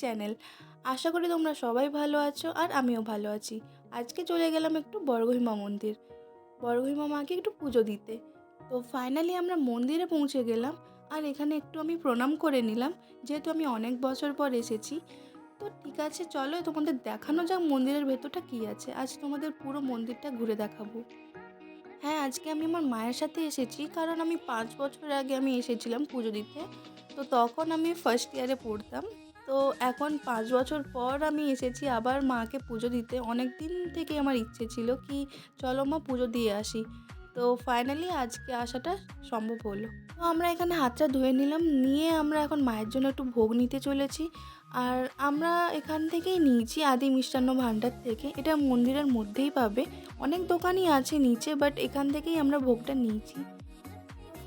Channel. আশা করি তোমরা সবাই ভালো আছো আর আমিও ভালো আছি। আজকে চলে গেলাম একটু বড়গহিমা মন্দির। বড়গহিমা মাকে একটু পুজো দিতে। তো ফাইনালি আমরা মন্দিরে পৌঁছে গেলাম আর এখানে একটু আমি প্রণাম করে নিলাম, যেহেতু আমি অনেক বছর পর এসেছি। তো ঠিক আছে, চলো তোমাদের দেখানো যাক মন্দিরের ভেতরটা কী আছে। আজ তোমাদের পুরো মন্দিরটা ঘুরে দেখাবো। হ্যাঁ আজকে আমি আমার মায়ের সাথে এসেছি, কারণ আমি পাঁচ বছর আগে আমি এসেছিলাম পুজো দিতে। তো তখন আমি ফার্স্ট ইয়ারে পড়তাম। তো এখন পাঁচ বছর পর আমি এসেছি আবার মাকে পুজো দিতে। অনেক দিন থেকে আমার ইচ্ছে ছিল কি, চলো মা পুজো দিয়ে আসি। তো ফাইনালি আজকে আসাটা সম্ভব হলো। তো আমরা এখানে হাতটা ধুয়ে নিলাম, নিয়ে আমরা এখন মায়ের জন্য একটু ভোগ নিতে চলেছি। আর আমরা এখান থেকেই নিয়েছি আদি মিষ্টান্ন ভাণ্ডার থেকে। এটা মন্দিরের মধ্যেই পাবে। অনেক দোকানই আছে নিচে বাট এখান থেকেই আমরা ভোগটা নিয়েছি।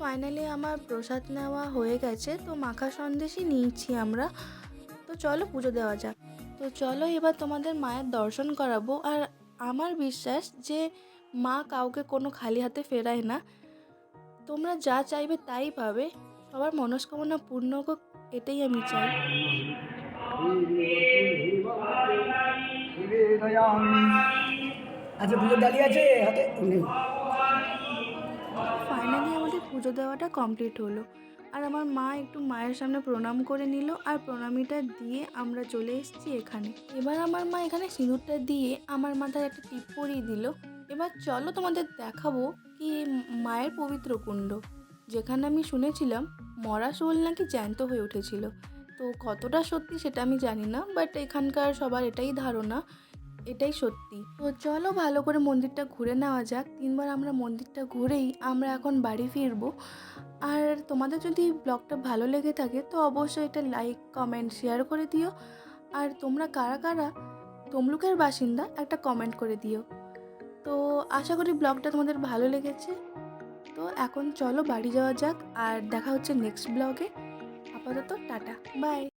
ফাইনালি আমার প্রসাদ নেওয়া হয়ে গেছে, তো মাখা সন্দেশই নিয়েছি আমরা। তো চলো পুজো দেওয়া যাক। তো চলো এবার তোমাদের মায়ের দর্শন করাবো। আর আমার বিশ্বাস যে মা কাউকে কোনো খালি হাতে ফেরায় না। তোমরা যা চাইবে তাই পাবে। সবার মনস্কামনা পূর্ণ হোক, এটাই আমি চাই। আচ্ছা পুজোর আছে হাতে? পুজো দেওয়াটা কমপ্লিট হলো। আর আমার মা একটু মায়ের সামনে প্রণাম করে নিল আর প্রণামীটা দিয়ে আমরা চলে এসেছি এখানে। এবার আমার মা এখানে সিঁদুরটা দিয়ে আমার মাথায় একটা টিপ পরিয়ে দিল। এবার চলো তোমাদের দেখাবো কি মায়ের পবিত্র কুণ্ড। যেখানে আমি শুনেছিলাম মরা শোল নাকি জ্যান্ত হয়ে উঠেছিল। তো কতটা সত্যি সেটা আমি জানি না বাট এখানকার সবার এটাই ধারণা এটাই সত্যি। তো চলো ভালো করে মন্দিরটা ঘুরে নেওয়া যাক। তিনবার আমরা মন্দিরটা ঘুরেই আমরা এখন বাড়ি ফিরবো। আর তোমাদের যদি ব্লগটা ভালো লেগে থাকে, তো অবশ্যই এটা লাইক কমেন্ট শেয়ার করে দিও। আর তোমরা কারা কারা? তমলুকের বাসিন্দা, একটা কমেন্ট করে দিও। তো আশা করি ব্লগটা তোমাদের ভালো লেগেছে। তো এখন চলো বাড়ি যাওয়া যাক। আর দেখা হচ্ছে নেক্সট ব্লগে আপাতত টাটা বাই